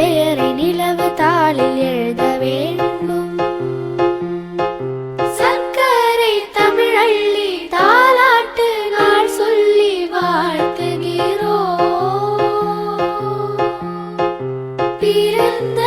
பெயரை நிலவு தாளில் எழுத வேண்டும். சர்க்கரை தமிழள்ளி தாலாட்டு நாள் சொல்லி வாழ்த்துகிறோம். பிறந்த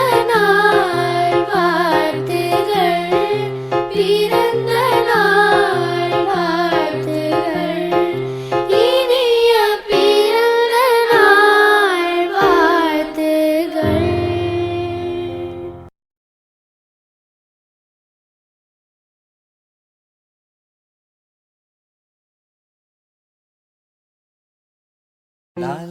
La,